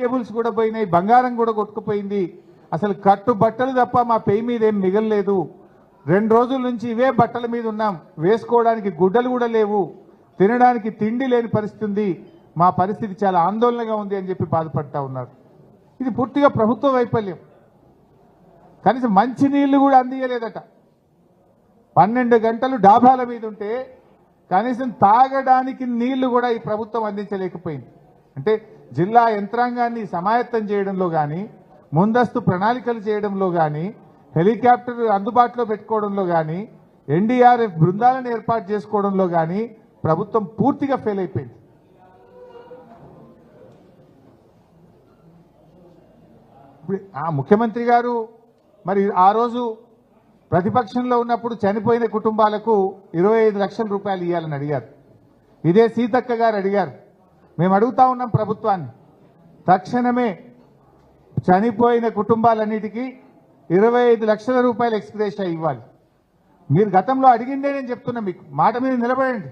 Cables కూడా పోయినాయి బంగారం కూడా కొట్టుకుపోయింది. అసలు కట్టు బట్టలు తప్ప మా పెయి మీద ఏం మిగలలేదు. రెండు రోజుల నుంచి ఇవే బట్టల మీద ఉన్నాం. వేసుకోవడానికి గుడ్డలు కూడా లేవు. తినడానికి తిండి లేని పరిస్థితి ఉంది. మా పరిస్థితి చాలా ఆందోళనగా ఉంది అని చెప్పి బాధపడతా ఉన్నారు. ఇది పూర్తిగా ప్రభుత్వ వైఫల్యం. కనీసం మంచి నీళ్ళు కూడా అందియలేదట. పన్నెండు గంటలు డాబాల మీద ఉంటే కనీసం తాగడానికి నీళ్ళు కూడా ఈ ప్రభుత్వం అందించలేకపోయింది. అంటే జిల్లా యంత్రాంగాన్ని సమాయత్తం చేయడంలో కానీ ముందస్తు ప్రణాళికలు చేయడంలో కానీ హెలికాప్టర్ అందుబాటులో పెట్టుకోవడంలో కానీ ఎన్డీఆర్ఎఫ్ బృందాలను ఏర్పాటు చేసుకోవడంలో కానీ ప్రభుత్వం పూర్తిగా ఫెయిల్ అయిపోయింది. ఇప్పుడు ఆ ముఖ్యమంత్రి గారు మరి ఆ రోజు ప్రతిపక్షంలో ఉన్నప్పుడు చనిపోయిన కుటుంబాలకు ఇరవై ఐదు లక్షల రూపాయలు ఇవ్వాలని అడిగారు. ఇదే సీతక్క గారు అడిగారు. మేము అడుగుతా ఉన్నాం ప్రభుత్వాన్ని. తక్షణమే చనిపోయిన కుటుంబాలన్నిటికీ ఇరవై ఐదు లక్షల రూపాయలు ఎక్స్ప్రెస్ ఇవ్వాలి. మీరు గతంలో అడిగిందే నేను చెప్తున్నా మీకు. మాట మీద నిలబడండి.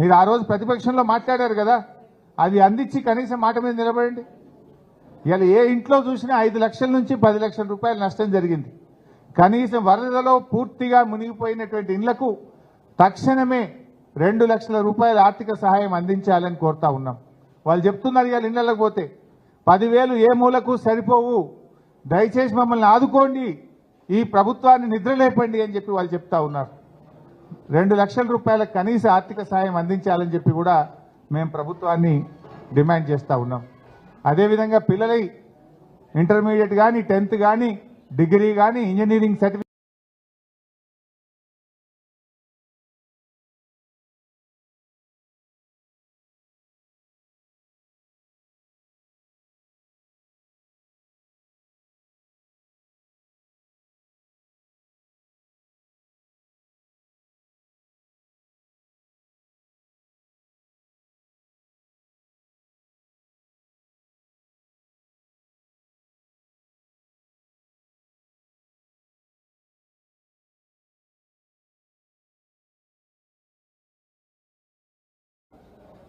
మీరు ఆ రోజు ప్రతిపక్షంలో మాట్లాడారు కదా అది అందించి కనీసం మాట మీద నిలబడండి. ఇలా ఏ ఇంట్లో చూసినా ఐదు లక్షల నుంచి పది లక్షల రూపాయల నష్టం జరిగింది. కనీసం వరదలో పూర్తిగా మునిగిపోయినటువంటి ఇళ్ళకు తక్షణమే రెండు లక్షల రూపాయల ఆర్థిక సహాయం అందించాలని కోరుతా ఉన్నాం. వాళ్ళు చెప్తున్నారు ఇవాళ ఇళ్ళకు పోతే. పదివేలు ఏ మూలకు సరిపోవు. దయచేసి మమ్మల్ని ఆదుకోండి. ఈ ప్రభుత్వాన్ని నిద్రలేపండి అని చెప్పి వాళ్ళు చెప్తా ఉన్నారు. రెండు లక్షల రూపాయల కనీస ఆర్థిక సహాయం అందించాలని చెప్పి కూడా మేము ప్రభుత్వాన్ని డిమాండ్ చేస్తూ ఉన్నాం. అదేవిధంగా పిల్లలై ఇంటర్మీడియట్ కానీ టెన్త్ కానీ డిగ్రీ కానీ ఇంజనీరింగ్ సర్టిఫికేట్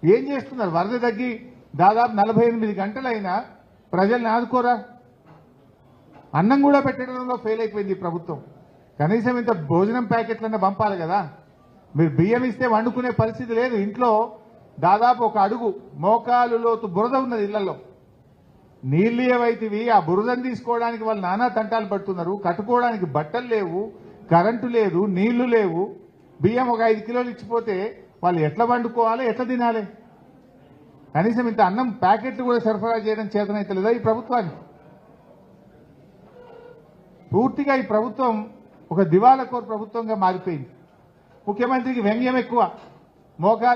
ఏం చేస్తున్నారు? వరద తగ్గి దాదాపు నలభై ఎనిమిది గంటలైనా ప్రజల్ని ఆదుకోరా? అన్నం కూడా పెట్టడంలో ఫెయిల్ అయిపోయింది ప్రభుత్వం. కనీసం ఇంత భోజనం ప్యాకెట్లన్నా పంపాలి కదా. మీరు బియ్యం ఇస్తే వండుకునే పరిస్థితి లేదు. ఇంట్లో దాదాపు ఒక అడుగు మోకాలు లోతు బురద ఉన్నది ఇళ్ళలో. నీళ్ళు ఏవైతివి? ఆ బురదను తీసుకోవడానికి వాళ్ళు నానా తంటాలు పడుతున్నారు. కట్టుకోవడానికి బట్టలు లేవు కరెంటు లేదు నీళ్ళు లేవు. బియ్యం ఒక ఐదు కిలోలు ఇచ్చిపోతే వాళ్ళు ఎట్లా వండుకోవాలి ఎట్లా తినాలి? కనీసం ఇంత అన్నం ప్యాకెట్లు కూడా సరఫరా చేయడం చేతనైతే లేదా ఈ ప్రభుత్వానికి? పూర్తిగా ఈ ప్రభుత్వం ఒక దివాలకోర్ ప్రభుత్వంగా మారిపోయింది. ముఖ్యమంత్రికి వ్యంగ్యం ఎక్కువ. మోకాలు